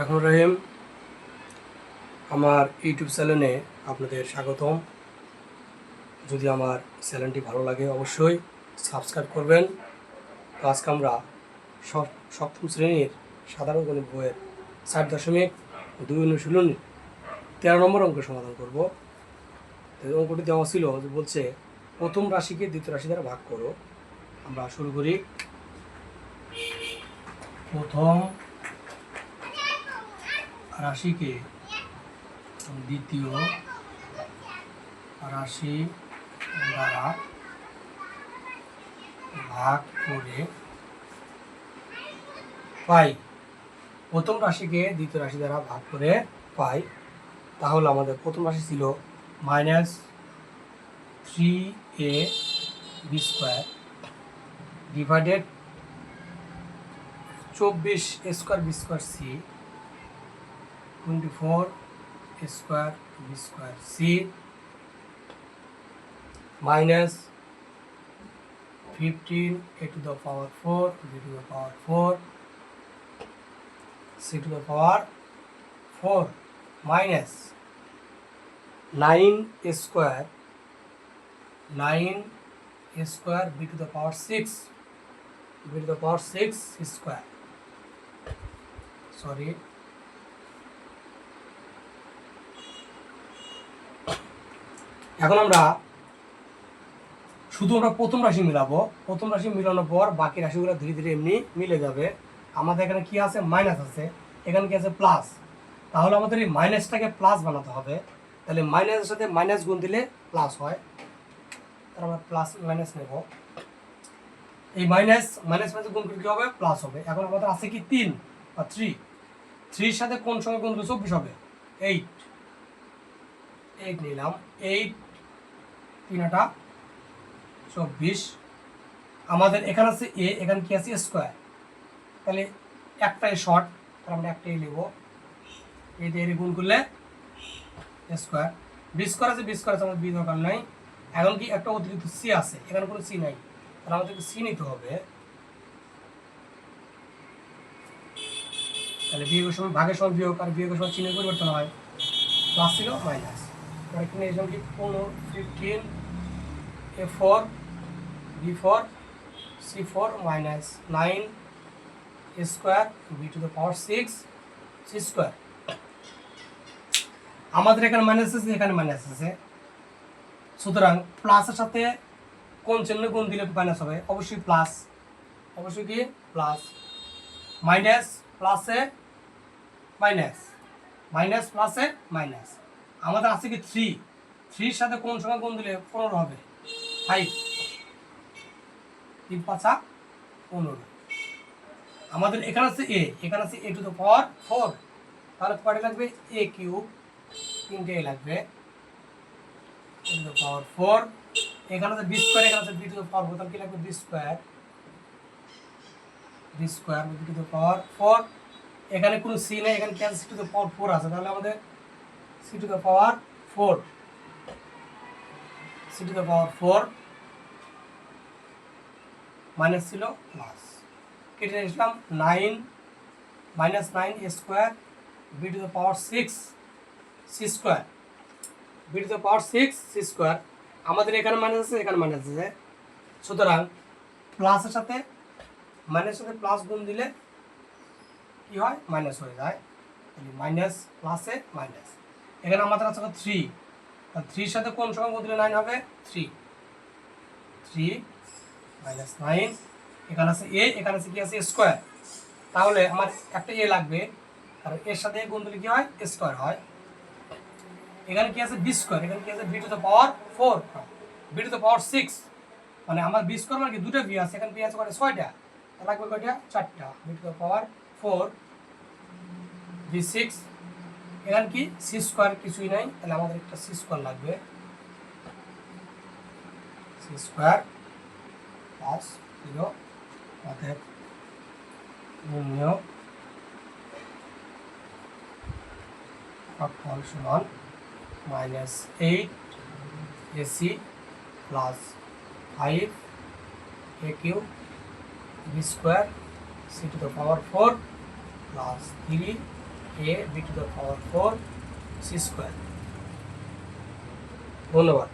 রাহমান রহিম, আমার ইউটিউব চ্যানেলে আপনাদের স্বাগতম। যদি আমার চ্যানেলটি ভালো লাগে অবশ্যই সাবস্ক্রাইব করবেন। তো আজকে আমরা সপ্তম শ্রেণির সাধারণ গণিত বইয়ের ষাট দশমিক দুই অনুশীলনী তেরো নম্বর অঙ্ক সমাধান করব। অঙ্কটি দেওয়া ছিল যে বলছে, প্রথম রাশিকে দ্বিতীয় রাশি দ্বারা ভাগ করো। আমরা শুরু করি। প্রথম রাশিকে দ্বিতীয় রাশি দ্বারা ভাগ করে পাই। প্রথম রাশিকে দ্বিতীয় রাশি দ্বারা ভাগ করে পাই। তাহলে আমাদের প্রথম রাশি ছিল minus three A B square divided চব্বিশ square B square C twenty four square B square C minus fifteen A to the power four B to the power four C to the power four minus nine square nine square B to the power six B to the power six square sorry এখন আমরা শুধু আমরা প্রথম রাশি মিলাবো। প্রথম রাশি মিলানোর পর বাকি রাশিগুলো ধীরে ধীরে এমনি মিলে যাবে। আমাদের এখানে কি আছে? মাইনাস আছে। এখানে কি আছে? প্লাস। তাহলে আমাদের এই মাইনাসটাকে প্লাস বানাতে হবে। তাহলে মাইনাসের সাথে মাইনাস গুণ দিলে প্লাস হয়। তাহলে আমরা প্লাস মাইনাস নেব। এই মাইনাস মাইনাস মাইনাস গুণ করলে কি হবে? প্লাস হবে। এখন আমাদের আছে কি? তিন বা থ্রি। থ্রির সাথে কোন সঙ্গে দিলে চব্বিশ হবে। এইট। এইট নিলাম। এইট তিনটা। চব্বিশ আমাদের এখানে আছে এ এখানে কি আছে? স্কোয়ার তাহলে একটাই শর্ট তাহলে আমরা একটাই নেব এই দিয়ে গুণ করলে স্কোয়ার বি স্কোয়ার আছে বি স্কোয়ার আছে, আমাদের বি দরকার নাই। এখন কি একটা অতিরিক্ত সি আছে? এখানে কোনো সি নাই। তাহলে আমাদেরকে সি নিতে হবে। তাহলে বিয়োগের সময় ভাগের সময় বিয়োগ আর বিয়োগের সময় চিহ্নের পরিবর্তন হয়। প্লাস ছিল মাইনাস এবার এখানে এসব কি পনেরো fifteen A four B four C four minus nine square B to the power six C square আমাদের এখানে মাইনাস আছে, এখানে মাইনাস আছে। সুতরাং প্লাসের সাথে কোন চিহ্ন গুণ দিলে মাইনাস হবে? অবশ্যই প্লাস অবশ্যই কি? প্লাস মাইনাস প্লাসে মাইনাস মাইনাস প্লাসে মাইনাস আমাদের আছে কি থ্রি থ্রির সাথে কোন সময় কোন দিলে পনেরো হবে? ফাইভ তিন পাঁচা পনেরো। আমাদের এখানে আছে এ এখানে আছে A to the power four তাহলে কয়টা লাগবে? এ কিউব তিনটে এ লাগবে টু দ্য পাওয়ার ফোর এখানে আছে বি স্কোয়ার এখানে আছে B to the power four তাহলে কি লাগবে? B square B square B to the power four এখানে কোনো সি নেই, এখানে ক্যান্সি টু দ্য পাওয়ার ফোর আছে। তাহলে আমাদের C to the power four C to the power four minus ছিল প্লাস কেটে নিয়েছিলাম nine minus nine square B to the power six C square B to the power six C square আমাদের এখানে minus আছে, এখানে minus আছে। সুতরাং প্লাসের সাথে মাইনাসের সাথে প্লাস গুণ দিলে কি হয়? মাইনাস হয়ে যায়। মাইনাস প্লাসে মাইনাস এখানে আমাদের আছে থ্রি থ্রির সাথে কোন সময় গুণ দিলে নাইন হবে? থ্রি থ্রি মাইনাস নাইন এখানে আছে এ এখানে আছে কি আছে? স্কোয়ার তাহলে আমার একটা এ লাগবে, আর এর সাথে গুণ দিলে কি হয়? স্কোয়ার হয়। এখানে কি আছে? বি স্কোয়ার এখানে কি আছে? B to the power four B to the power six মানে আমার বি স্কোয়ার মানে কি? দুটো বি আছে। এখানে বি আছে কয়টা? ছয়টা। লাগবে কয়টা? চারটা। B to the power four B six এখানে কি? সি স্কোয়ার কিছুই নাই, তাহলে আমাদের একটা সি স্কোয়ার লাগবে। সি স্কোয়ার প্লাস জিরো অতএব নির্ণয় ফল সমান minus eight AC plus five A Q B square C to the power four plus three A B to the power four C square ধন্যবাদ।